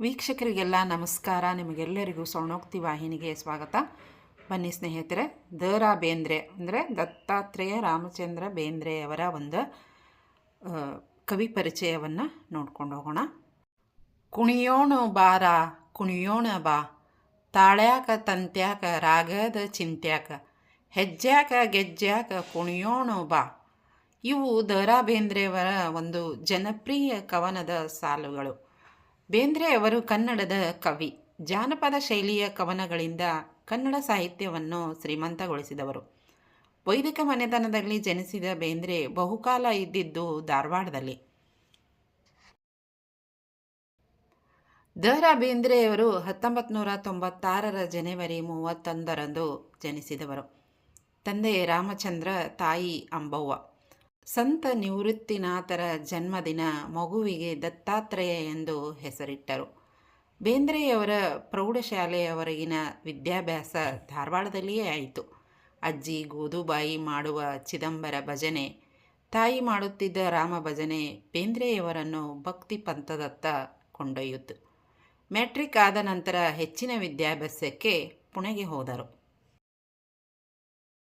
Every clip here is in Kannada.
ವೀಕ್ಷಕರಿಗೆಲ್ಲ ನಮಸ್ಕಾರ. ನಿಮಗೆಲ್ಲರಿಗೂ ಸ್ವರ್ಣೋಕ್ತಿ ವಾಹಿನಿಗೆ ಸ್ವಾಗತ. ಬನ್ನಿ ಸ್ನೇಹಿತರೆ ದ ರಾ ಬೇಂದ್ರೆ ಅಂದರೆ ದತ್ತಾತ್ರೇಯ ರಾಮಚಂದ್ರ ಬೇಂದ್ರೆಯವರ ಒಂದು ಕವಿ ಪರಿಚಯವನ್ನು ನೋಡ್ಕೊಂಡು ಹೋಗೋಣ. ಕುಣಿಯೋಣ ಬಾರ, ಕುಣಿಯೋಣ ಬಾ, ತಾಳ್ಯಾಕ ತಂತ್ಯಾಕ, ರಾಗದ ಚಿಂತ್ಯಾಕ ಹೆಜ್ಜ್ಯಾಕ ಗೆಜ್ಜ್ಯಾಕ ಕುಣಿಯೋಣ ಬಾ. ಇವು ದ ರಾ ಬೇಂದ್ರೆಯವರ ಒಂದು ಜನಪ್ರಿಯ ಕವನದ ಸಾಲುಗಳು. ಬೇಂದ್ರೆ ಅವರು ಕನ್ನಡದ ಕವಿ. ಜಾನಪದ ಶೈಲಿಯ ಕವನಗಳಿಂದ ಕನ್ನಡ ಸಾಹಿತ್ಯವನ್ನು ಶ್ರೀಮಂತಗೊಳಿಸಿದವರು. ವೈದಿಕ ಮನೆತನದಲ್ಲಿ ಜನಿಸಿದ ಬೇಂದ್ರೆ ಬಹುಕಾಲ ಇದ್ದಿದ್ದು ಧಾರವಾಡದಲ್ಲಿ. ದ ರಾ ಬೇಂದ್ರೆಯವರು ಹತ್ತೊಂಬತ್ತು ನೂರ ತೊಂಬತ್ತಾರರ ಜನವರಿ ಮೂವತ್ತೊಂದರಂದು ಜನಿಸಿದವರು. ತಂದೆ ರಾಮಚಂದ್ರ ತಾಯಿ ಅಂಬವ್ವ. ಸಂತ ನಿವೃತ್ತಿನಾಥರ ಜನ್ಮದಿನ ಮಗುವಿಗೆ ದತ್ತಾತ್ರೇಯ ಎಂದು ಹೆಸರಿಟ್ಟರು. ಬೇಂದ್ರೆಯವರ ಪ್ರೌಢಶಾಲೆಯವರೆಗಿನ ವಿದ್ಯಾಭ್ಯಾಸ ಧಾರವಾಡದಲ್ಲಿಯೇ ಆಯಿತು. ಅಜ್ಜಿ ಗೋದುಬಾಯಿ ಮಾಡುವ ಚಿದಂಬರ ಭಜನೆ, ತಾಯಿ ಮಾಡುತ್ತಿದ್ದ ರಾಮ ಭಜನೆ ಬೇಂದ್ರೆಯವರನ್ನು ಭಕ್ತಿ ಪಂಥದತ್ತ ಕೊಂಡೊಯ್ಯಿತು ಮ್ಯಾಟ್ರಿಕ್ ಆದ ನಂತರ ಹೆಚ್ಚಿನ ವಿದ್ಯಾಭ್ಯಾಸಕ್ಕೆ ಪುಣೆಗೆ ಹೋದರು.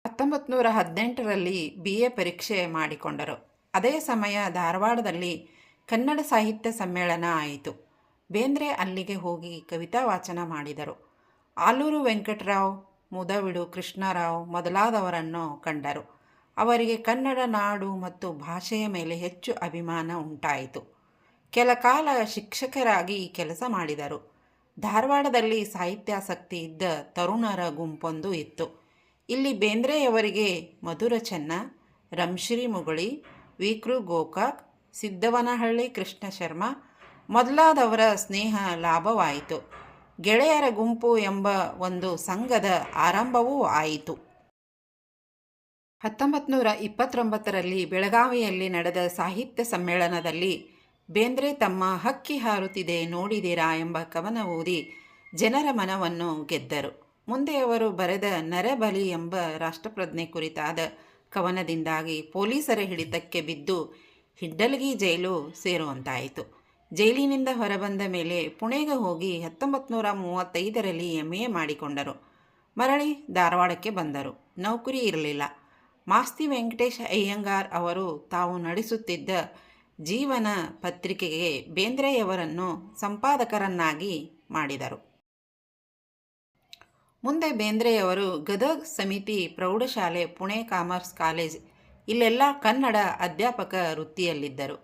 ಹತ್ತೊಂಬತ್ತು ನೂರ ಹದಿನೆಂಟರಲ್ಲಿ ಬಿ ಎ ಪರೀಕ್ಷೆ ಮಾಡಿಕೊಂಡರು. ಅದೇ ಸಮಯ ಧಾರವಾಡದಲ್ಲಿ ಕನ್ನಡ ಸಾಹಿತ್ಯ ಸಮ್ಮೇಳನ ಆಯಿತು. ಬೇಂದ್ರೆ ಅಲ್ಲಿಗೆ ಹೋಗಿ ಕವಿತಾ ವಾಚನ ಮಾಡಿದರು. ಆಲೂರು ವೆಂಕಟರಾವ್, ಮುದವಿಡು ಕೃಷ್ಣರಾವ್ ಮೊದಲಾದವರನ್ನು ಕಂಡರು. ಅವರಿಗೆ ಕನ್ನಡ ನಾಡು ಮತ್ತು ಭಾಷೆಯ ಮೇಲೆ ಹೆಚ್ಚು ಅಭಿಮಾನ ಉಂಟಾಯಿತು. ಕೆಲ ಕಾಲ ಶಿಕ್ಷಕರಾಗಿ ಕೆಲಸ ಮಾಡಿದರು. ಧಾರವಾಡದಲ್ಲಿ ಸಾಹಿತ್ಯಾಸಕ್ತಿ ಇದ್ದ ತರುಣರ ಗುಂಪೊಂದು ಇತ್ತು. ಇಲ್ಲಿ ಬೇಂದ್ರೆಯವರಿಗೆ ಮಧುರ ಚೆನ್ನ, ರಂಶ್ರೀ ಮುಗುಳಿ ವಿಕೃ ಗೋಕಾಕ್, ಸಿದ್ದವನಹಳ್ಳಿ ಕೃಷ್ಣ ಶರ್ಮ ಮೊದಲಾದವರ ಸ್ನೇಹ ಲಾಭವಾಯಿತು. ಗೆಳೆಯರ ಗುಂಪು ಎಂಬ ಒಂದು ಸಂಘದ ಆರಂಭವೂ ಆಯಿತು. ಹತ್ತೊಂಬತ್ತು ನೂರ ಇಪ್ಪತ್ತೊಂಬತ್ತರಲ್ಲಿ ಬೆಳಗಾವಿಯಲ್ಲಿ ನಡೆದ ಸಾಹಿತ್ಯ ಸಮ್ಮೇಳನದಲ್ಲಿ ಬೇಂದ್ರೆ ತಮ್ಮ ಹಕ್ಕಿ ಹಾರುತ್ತಿದೆ ನೋಡಿದಿರಾ ಎಂಬ ಕವನ ಓದಿ ಜನರ ಮನವನ್ನು ಗೆದ್ದರು. ಮುಂದೆ ಅವರು ಬರೆದ ನರಬಲಿ ಎಂಬ ರಾಷ್ಟ್ರಪ್ರಜ್ಞೆ ಕುರಿತಾದ ಕವನದಿಂದಾಗಿ ಪೊಲೀಸರ ಹಿಡಿತಕ್ಕೆ ಬಿದ್ದು ಹಿಡ್ಡಲ್ಗಿ ಜೈಲು ಸೇರುವಂತಾಯಿತು. ಜೈಲಿನಿಂದ ಹೊರಬಂದ ಮೇಲೆ ಪುಣೆಗೆ ಹೋಗಿ ಹತ್ತೊಂಬತ್ತು ನೂರ ಮೂವತ್ತೈದರಲ್ಲಿ ಎಂ ಎ ಮಾಡಿಕೊಂಡರು. ಮರಳಿ ಧಾರವಾಡಕ್ಕೆ ಬಂದರು. ನೌಕರಿ ಇರಲಿಲ್ಲ. ಮಾಸ್ತಿ ವೆಂಕಟೇಶ್ ಅಯ್ಯಂಗಾರ್ ಅವರು ತಾವು ನಡೆಸುತ್ತಿದ್ದ ಜೀವನ ಪತ್ರಿಕೆಗೆ ಬೇಂದ್ರೆಯವರನ್ನು ಸಂಪಾದಕರನ್ನಾಗಿ ಮಾಡಿದರು. ಮುಂದೆ ಬೇಂದ್ರೆಯವರು ಗದಗ್ ಸಮಿತಿ ಪ್ರೌಢಶಾಲೆ, ಪುಣೆ ಕಾಮರ್ಸ್ ಕಾಲೇಜ್, ಇಲ್ಲೆಲ್ಲ ಕನ್ನಡ ಅಧ್ಯಾಪಕ ವೃತ್ತಿಯಲ್ಲಿದ್ದರು.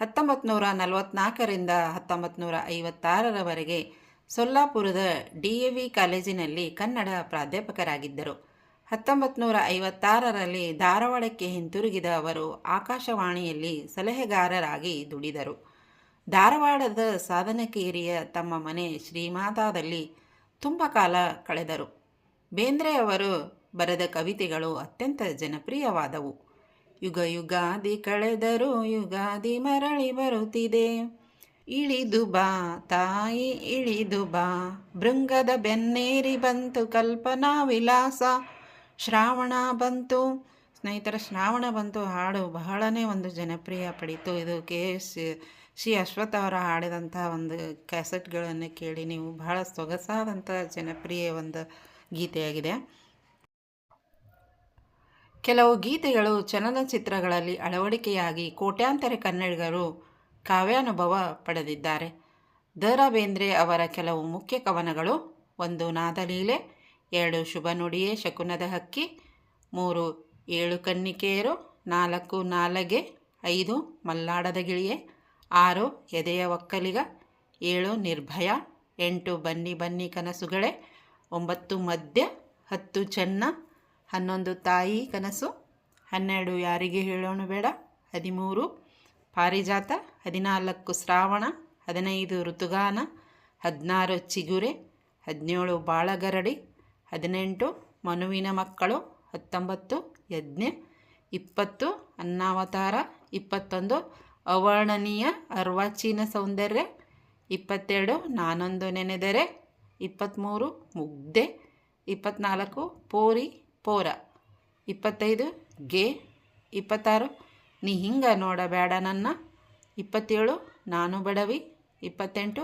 ಹತ್ತೊಂಬತ್ತು ನೂರ ನಲವತ್ತ್ನಾಲ್ಕರಿಂದ ಹತ್ತೊಂಬತ್ತು ಐವತ್ತಾರರವರೆಗೆ ಸೊಲ್ಲಾಪುರದ ಡಿ ಎ ವಿ ಕಾಲೇಜಿನಲ್ಲಿ ಕನ್ನಡ ಪ್ರಾಧ್ಯಾಪಕರಾಗಿದ್ದರು. ಹತ್ತೊಂಬತ್ತು ನೂರ ಐವತ್ತಾರರಲ್ಲಿ ಧಾರವಾಡಕ್ಕೆ ಹಿಂತಿರುಗಿದ ಅವರು ಆಕಾಶವಾಣಿಯಲ್ಲಿ ಸಲಹೆಗಾರರಾಗಿ ದುಡಿದರು. ಧಾರವಾಡದ ಸಾಧನಕೇರಿಯ ತಮ್ಮ ಮನೆ ಶ್ರೀಮಾತಾದಲ್ಲಿ ತುಂಬ ಕಾಲ ಕಳೆದರು. ಬೇಂದ್ರೆ ಅವರು ಬರೆದ ಕವಿತೆಗಳು ಅತ್ಯಂತ ಜನಪ್ರಿಯವಾದವು. ಯುಗ ಯುಗಾದಿ ಕಳೆದರೂ ಯುಗಾದಿ ಮರಳಿ ಬರುತ್ತಿದೆ. ಇಳಿದು ಬಾ, ತಾಯಿ, ಇಳಿದು ಬಾ. ಭೃಂಗದ ಬೆನ್ನೇರಿ ಬಂತು ಕಲ್ಪನಾ ವಿಲಾಸ ಶ್ರಾವಣ ಬಂತು. ಸ್ನೇಹಿತರ, ಶ್ರಾವಣ ಬಂತು ಹಾಡು ಬಹಳನೇ ಒಂದು ಜನಪ್ರಿಯ ಪಡೀತು. ಇದು ಕೆ. ಎಸ್ ಶ್ರೀ ಅಶ್ವಥ್ ಅವರ ಹಾಡಿದಂಥ ಒಂದು ಕ್ಯಾಸೆಟ್ಗಳನ್ನು ಕೇಳಿ ನೀವು ಬಹಳ ಸೊಗಸಾದಂಥ ಜನಪ್ರಿಯ ಒಂದು ಗೀತೆಯಾಗಿದೆ. ಕೆಲವು ಗೀತೆಗಳು ಚಲನಚಿತ್ರಗಳಲ್ಲಿ ಅಳವಡಿಕೆಯಾಗಿ ಕೋಟ್ಯಾಂತರ ಕನ್ನಡಿಗರು ಕಾವ್ಯಾನುಭವ ಪಡೆದಿದ್ದಾರೆ. ದ ರಾ ಬೇಂದ್ರೆ ಅವರ ಕೆಲವು ಮುಖ್ಯ ಕವನಗಳು, ಒಂದು ನಾದಲೀಲೆ ಎರಡು ಶುಭ ನುಡಿಯೇ ಶಕುನದ ಹಕ್ಕಿ, ಮೂರು ಏಳು ಕನ್ನಿಕೆಯರು ನಾಲ್ಕು ನಾಲಗೆ, ಐದು ಮಲ್ಲಾಡದ ಗಿಳಿಯೆ ಆರು, ಎದೆಯ ಒಕ್ಕಲಿಗ. ಏಳು, ನಿರ್ಭಯ. ಎಂಟು, ಬನ್ನಿ ಬನ್ನಿ ಕನಸುಗಳೇ. ಒಂಬತ್ತು ಮಧ್ಯ ಹತ್ತು, ಚೆನ್ನ. ಹನ್ನೊಂದು, ತಾಯಿ ಕನಸು. ಹನ್ನೆರಡು, ಯಾರಿಗೆ ಹೇಳೋಣ ಬೇಡ. ಹದಿಮೂರು, ಪಾರಿಜಾತ. ಹದಿನಾಲ್ಕು, ಶ್ರಾವಣ. ಹದಿನೈದು, ಋತುಗಾನ. ಹದಿನಾರು, ಚಿಗುರೆ. ಹದಿನೇಳು, ಬಾಳಗರಡಿ. ಹದಿನೆಂಟು, ಮನುವಿನ ಮಕ್ಕಳು. ಹತ್ತೊಂಬತ್ತು, ಯಜ್ಞ. ಇಪ್ಪತ್ತು, ಅನ್ನಾವತಾರ. ಇಪ್ಪತ್ತೊಂದು ಅವರ್ಣನೀಯ ಅರ್ವಾಚೀನ ಸೌಂದರ್ಯ. ಇಪ್ಪತ್ತೆರಡು ನಾನೊಂದು ನೆನೆದರೆ. ಇಪ್ಪತ್ತ್ಮೂರು ಮುಗ್ಧೆ. ಇಪ್ಪತ್ನಾಲ್ಕು ಪೋರಿ ಪೋರ. ಇಪ್ಪತ್ತೈದು ಗೆ. ಇಪ್ಪತ್ತಾರು ನೀ ಹಿಂಗ ನೋಡಬೇಡ ನನ್ನ. ಇಪ್ಪತ್ತೇಳು ನಾನು ಬಡವಿ. ಇಪ್ಪತ್ತೆಂಟು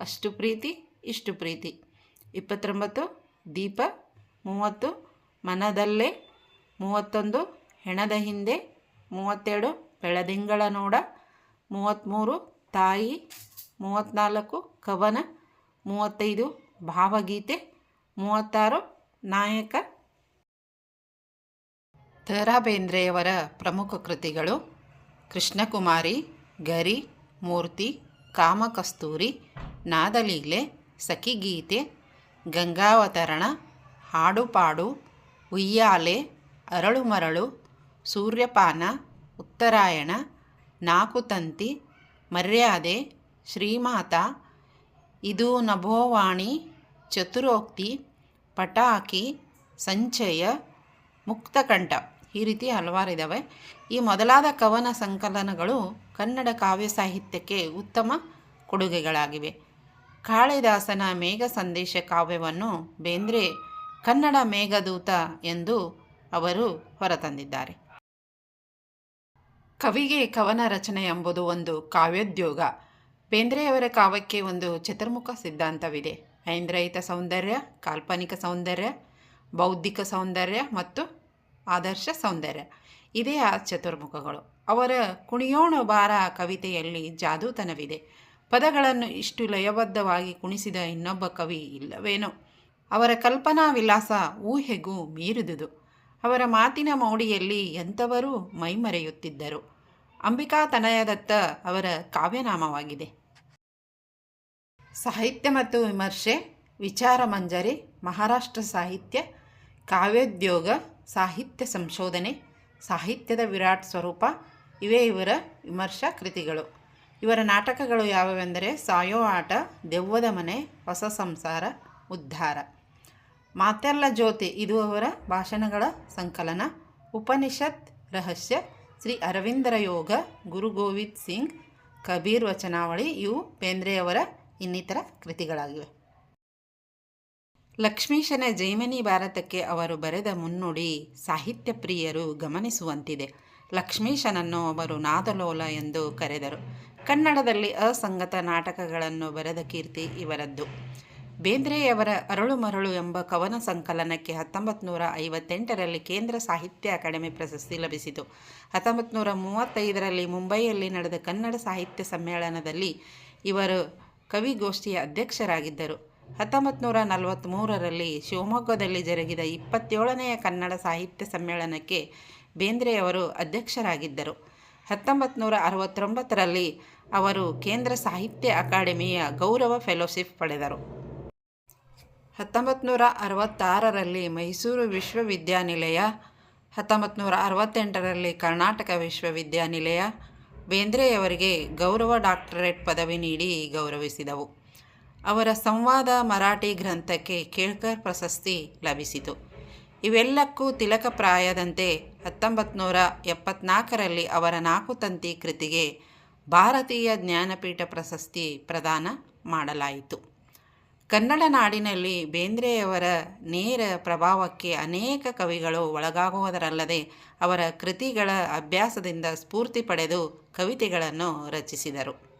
ಅಷ್ಟು ಪ್ರೀತಿ, ಇಷ್ಟು ಪ್ರೀತಿ. ಇಪ್ಪತ್ತೊಂಬತ್ತು ದೀಪ. ಮೂವತ್ತು ಮನದಲ್ಲೇ. ಮೂವತ್ತೊಂದು ಹೆಣದ ಹಿಂದೆ. ಮೂವತ್ತೆರಡು ಬೆಳದಿಂಗಳ ನೋಡ. ಮೂವತ್ತ್ಮೂರು, ತಾಯಿ. ಮೂವತ್ತ್ನಾಲ್ಕು, ಕವನ. ಮೂವತ್ತೈದು, ಭಾವಗೀತೆ. ಮೂವತ್ತಾರು, ನಾಯಕ. ದ ಬೇಂದ್ರೆಯವರ ಪ್ರಮುಖ ಕೃತಿಗಳು ಕೃಷ್ಣಕುಮಾರಿ, ಗರಿ, ಮೂರ್ತಿ, ಕಾಮಕಸ್ತೂರಿ, ನಾದಲೀಲೆ, ಸಖಿಗೀತೆ, ಗಂಗಾವತರಣ, ಹಾಡುಪಾಡು, ಉಯ್ಯಾಲೆ, ಅರಳುಮರಳು, ಸೂರ್ಯಪಾನ, ಉತ್ತರಾಯಣ ನಾಕುತಂತಿ ಮರ್ಯಾದೆ, ಶ್ರೀಮಾತ, ಇದು ನಭೋವಾಣಿ, ಚತುರೋಕ್ತಿ, ಪಟಾಕಿ, ಸಂಚಯ ಮುಕ್ತಕಂಠ ಈ ರೀತಿ ಹಲವಾರಿದ್ದಾವೆ ಈ ಮೊದಲಾದ ಕವನ ಸಂಕಲನಗಳು ಕನ್ನಡ ಕಾವ್ಯ ಸಾಹಿತ್ಯಕ್ಕೆ ಉತ್ತಮ ಕೊಡುಗೆಗಳಾಗಿವೆ. ಕಾಳಿದಾಸನ ಮೇಘ ಸಂದೇಶ ಕಾವ್ಯವನ್ನು ಬೇಂದ್ರೆ ಕನ್ನಡ ಮೇಘದೂತ ಎಂದು ಅವರು ಹೊರತಂದಿದ್ದಾರೆ. ಕವಿಗೆ ಕವನ ರಚನೆ ಎಂಬುದು ಒಂದು ಕಾವ್ಯೋದ್ಯೋಗ. ಬೇಂದ್ರೆಯವರ ಕಾವ್ಯಕ್ಕೆ ಒಂದು ಚತುರ್ಮುಖ ಸಿದ್ಧಾಂತವಿದೆ. ಐಂದ್ರಯಿತ ಸೌಂದರ್ಯ, ಕಾಲ್ಪನಿಕ ಸೌಂದರ್ಯ, ಬೌದ್ಧಿಕ ಸೌಂದರ್ಯ ಮತ್ತು ಆದರ್ಶ ಸೌಂದರ್ಯ. ಇದೇ ಆ ಚತುರ್ಮುಖಗಳು. ಅವರ ಕುಣಿಯೋಣ ಬಾರ ಕವಿತೆಯಲ್ಲಿ ಜಾದೂತನವಿದೆ. ಪದಗಳನ್ನು ಇಷ್ಟು ಲಯಬದ್ಧವಾಗಿ ಕುಣಿಸಿದ ಇನ್ನೊಬ್ಬ ಕವಿ ಇಲ್ಲವೇನೋ. ಅವರ ಕಲ್ಪನಾ ವಿಲಾಸ ಊಹೆಗೂ ಮೀರಿದುದು. ಅವರ ಮಾತಿನ ಮೌಡಿಯಲ್ಲಿ ಎಂಥವರೂ ಮೈಮರೆಯುತ್ತಿದ್ದರು. ಅಂಬಿಕಾ ತನಯದತ್ತ ಅವರ ಕಾವ್ಯನಾಮವಾಗಿದೆ. ಸಾಹಿತ್ಯ ಮತ್ತು ವಿಮರ್ಶೆ, ವಿಚಾರ ಮಂಜರಿ, ಮಹಾರಾಷ್ಟ್ರ ಸಾಹಿತ್ಯ, ಕಾವ್ಯೋದ್ಯೋಗ, ಸಾಹಿತ್ಯ ಸಂಶೋಧನೆ, ಸಾಹಿತ್ಯದ ವಿರಾಟ್ ಸ್ವರೂಪ, ಇವೇ ಇವರ ವಿಮರ್ಶಾ ಕೃತಿಗಳು. ಇವರ ನಾಟಕಗಳು ಯಾವುವೆಂದರೆ ಸಾಯೋ ಆಟ, ದೆವ್ವದ ಮನೆ, ಹೊಸ ಸಂಸಾರ, ಉದ್ಧಾರ. ಮಾತೆಲ್ಲ ಜ್ಯೋತಿ, ಇದು ಅವರ ಭಾಷಣಗಳ ಸಂಕಲನ, ಉಪನಿಷತ್, ರಹಸ್ಯ ಶ್ರೀ ಅರವಿಂದರ ಯೋಗ, ಗುರು ಗೋವಿಂದ್ ಸಿಂಗ್, ಕಬೀರ್ ವಚನಾವಳಿ ಇವು ಬೇಂದ್ರೆಯವರ ಇನ್ನಿತರ ಕೃತಿಗಳಾಗಿವೆ. ಲಕ್ಷ್ಮೀಶನ ಜೈಮಿನಿ ಭಾರತಕ್ಕೆ ಅವರು ಬರೆದ ಮುನ್ನುಡಿ ಸಾಹಿತ್ಯ ಪ್ರಿಯರು ಗಮನಿಸುವಂತಿದೆ. ಲಕ್ಷ್ಮೀಶನನ್ನು ಅವರು ನಾದಲೋಲ ಎಂದು ಕರೆದರು. ಕನ್ನಡದಲ್ಲಿ ಅಸಂಗತ ನಾಟಕಗಳನ್ನು ಬರೆದ ಕೀರ್ತಿ ಇವರದ್ದು. ಬೇಂದ್ರೆಯವರ ಅರಳು ಮರಳು ಎಂಬ ಕವನ ಸಂಕಲನಕ್ಕೆ ಹತ್ತೊಂಬತ್ತು ನೂರ ಐವತ್ತೆಂಟರಲ್ಲಿ ಕೇಂದ್ರ ಸಾಹಿತ್ಯ ಅಕಾಡೆಮಿ ಪ್ರಶಸ್ತಿ ಲಭಿಸಿತು. ಹತ್ತೊಂಬತ್ತು ನೂರ ಮೂವತ್ತೈದರಲ್ಲಿ ಮುಂಬೈಯಲ್ಲಿ ನಡೆದ ಕನ್ನಡ ಸಾಹಿತ್ಯ ಸಮ್ಮೇಳನದಲ್ಲಿ ಇವರು ಕವಿಗೋಷ್ಠಿಯ ಅಧ್ಯಕ್ಷರಾಗಿದ್ದರು. ಹತ್ತೊಂಬತ್ತು ನೂರ ನಲವತ್ತ್ಮೂರರಲ್ಲಿ ಶಿವಮೊಗ್ಗದಲ್ಲಿ ಜರುಗಿದ ಇಪ್ಪತ್ತೇಳನೆಯ ಕನ್ನಡ ಸಾಹಿತ್ಯ ಸಮ್ಮೇಳನಕ್ಕೆ ಬೇಂದ್ರೆಯವರು ಅಧ್ಯಕ್ಷರಾಗಿದ್ದರು. ಹತ್ತೊಂಬತ್ತು ನೂರ ಅರವತ್ತೊಂಬತ್ತರಲ್ಲಿ ಅವರು ಕೇಂದ್ರ ಸಾಹಿತ್ಯ ಅಕಾಡೆಮಿಯ ಗೌರವ ಫೆಲೋಶಿಪ್ ಪಡೆದರು. ಹತ್ತೊಂಬತ್ತು ನೂರ ಅರವತ್ತಾರರಲ್ಲಿ ಮೈಸೂರು ವಿಶ್ವವಿದ್ಯಾನಿಲಯ ಹತ್ತೊಂಬತ್ತು ನೂರ ಅರವತ್ತೆಂಟರಲ್ಲಿ ಕರ್ನಾಟಕ ವಿಶ್ವವಿದ್ಯಾನಿಲಯ, ಬೇಂದ್ರೆಯವರಿಗೆ ಗೌರವ ಡಾಕ್ಟರೇಟ್ ಪದವಿ ನೀಡಿ ಗೌರವಿಸಿದವು. ಅವರ ಸಂವಾದ ಮರಾಠಿ ಗ್ರಂಥಕ್ಕೆ ಕೇಳ್ಕರ್ ಪ್ರಶಸ್ತಿ ಲಭಿಸಿತು. ಇವೆಲ್ಲಕ್ಕೂ ತಿಲಕಪ್ರಾಯದಂತೆ ಹತ್ತೊಂಬತ್ತು ನೂರ ಎಪ್ಪತ್ನಾಲ್ಕರಲ್ಲಿ ಅವರ ನಾಲ್ಕು ತಂತಿ ಕೃತಿಗೆ ಭಾರತೀಯ ಜ್ಞಾನಪೀಠ ಪ್ರಶಸ್ತಿ ಪ್ರದಾನ ಮಾಡಲಾಯಿತು. ಕನ್ನಡ ನಾಡಿನಲ್ಲಿ ಬೇಂದ್ರೆಯವರ ನೇರ ಪ್ರಭಾವಕ್ಕೆ ಅನೇಕ ಕವಿಗಳು ಒಳಗಾಗುವುದರಲ್ಲದೆ ಅವರ ಕೃತಿಗಳ ಅಭ್ಯಾಸದಿಂದ ಸ್ಫೂರ್ತಿ ಪಡೆದು ಕವಿತೆಗಳನ್ನು ರಚಿಸಿದರು.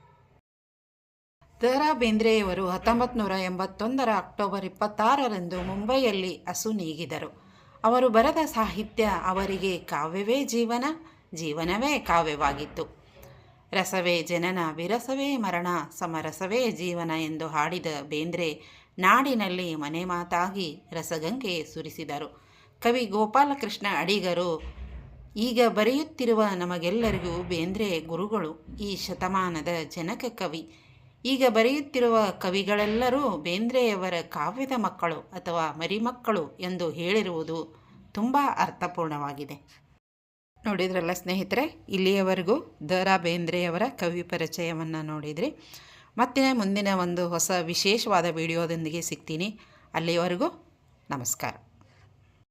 ದ ರಾ ಬೇಂದ್ರೆಯವರು ಹತ್ತೊಂಬತ್ತು ನೂರ ಎಂಬತ್ತೊಂದರ ಅಕ್ಟೋಬರ್ ಇಪ್ಪತ್ತಾರರಂದು ಮುಂಬೈಯಲ್ಲಿ ಅಸು ನೀಗಿದರು. ಅವರು ಬರೆದ ಸಾಹಿತ್ಯ ಅವರಿಗೆ ಕಾವ್ಯವೇ ಜೀವನ, ಜೀವನವೇ ಕಾವ್ಯವಾಗಿತ್ತು. ರಸವೇ ಜನನ ವಿರಸವೇ ಮರಣ, ಸಮರಸವೇ ಜೀವನ ಎಂದು ಹಾಡಿದ ಬೇಂದ್ರೆ ನಾಡಿನಲ್ಲಿ ಮನೆ ಮಾತಾಗಿ ರಸಗಂಗೆ ಸುರಿಸಿದರು. ಕವಿ ಗೋಪಾಲಕೃಷ್ಣ ಅಡಿಗರು, ಈಗ ಬರೆಯುತ್ತಿರುವ ನಮಗೆಲ್ಲರಿಗೂ ಬೇಂದ್ರೆ ಗುರುಗಳು ಈ ಶತಮಾನದ ಜನಕ ಕವಿ. ಈಗ ಬರೆಯುತ್ತಿರುವ ಕವಿಗಳೆಲ್ಲರೂ ಬೇಂದ್ರೆಯವರ ಕಾವ್ಯದ ಮಕ್ಕಳು ಅಥವಾ ಮರಿಮಕ್ಕಳು ಎಂದು ಹೇಳಿರುವುದು ತುಂಬ ಅರ್ಥಪೂರ್ಣವಾಗಿದೆ. ನೋಡಿದ್ರಲ್ಲ ಸ್ನೇಹಿತರೆ, ಇಲ್ಲಿಯವರೆಗೂ ದ ರಾ ಬೇಂದ್ರೆಯವರ ಕವಿ ಪರಿಚಯವನ್ನು ನೋಡಿದ್ರಿ. ಮತ್ತೆ ಮುಂದಿನ ಒಂದು ಹೊಸ ವಿಶೇಷವಾದ ವಿಡಿಯೋದೊಂದಿಗೆ ಸಿಗ್ತೀನಿ. ಅಲ್ಲಿಯವರೆಗೂ ನಮಸ್ಕಾರ.